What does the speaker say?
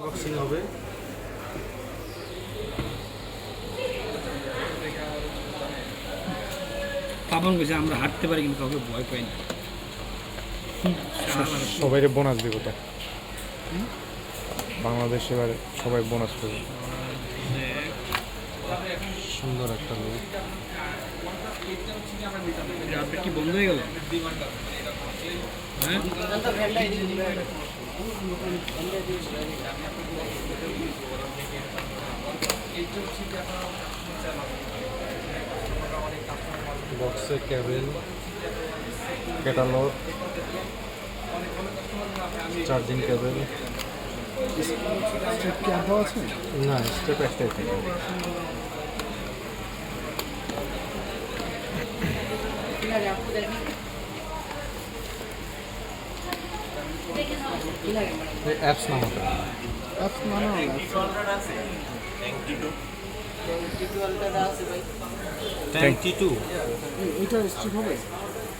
Boxing হবে। পাবন বলছে আমরা হাঁটতে পারি কিন্তু কাউকে ভয় পাই না। সবাই বোনাস দেবো তো। বাংলাদেশ এবার সবাই বোনাস পাবে সুন্দর একটা লোক কি বন্ধ হয়ে গেল? হ্যাঁ? বক্সে ক্যাবেল ক্যাটালগ চার্জিং কেবল। কি আর দেওয়া আছে না স্টেপ অ্যাপস নাম ওটা অ্যাপস না না টোয়েন্টি টু এটা স্টিক হবে?